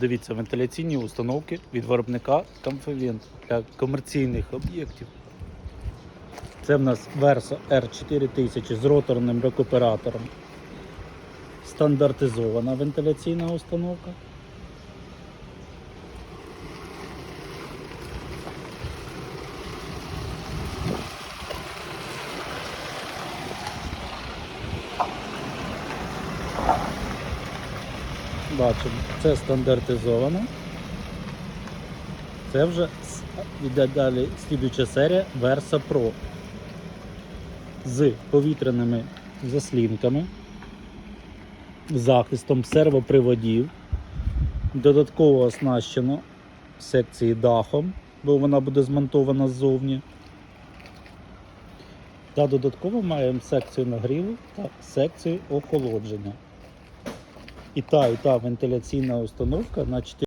Дивіться, вентиляційні установки від виробника Comfevent для комерційних об'єктів. Це в нас Versa R4000 з роторним рекуператором. Стандартизована вентиляційна установка. Бачимо, це стандартизовано. Це вже йде далі слідуюча серія Versa Pro з повітряними заслінками, захистом сервоприводів. Додатково оснащено секції дахом, бо вона буде змонтована ззовні. Та додатково маємо секцію нагріву та секцію охолодження. І та, і та вентиляційна установка на 4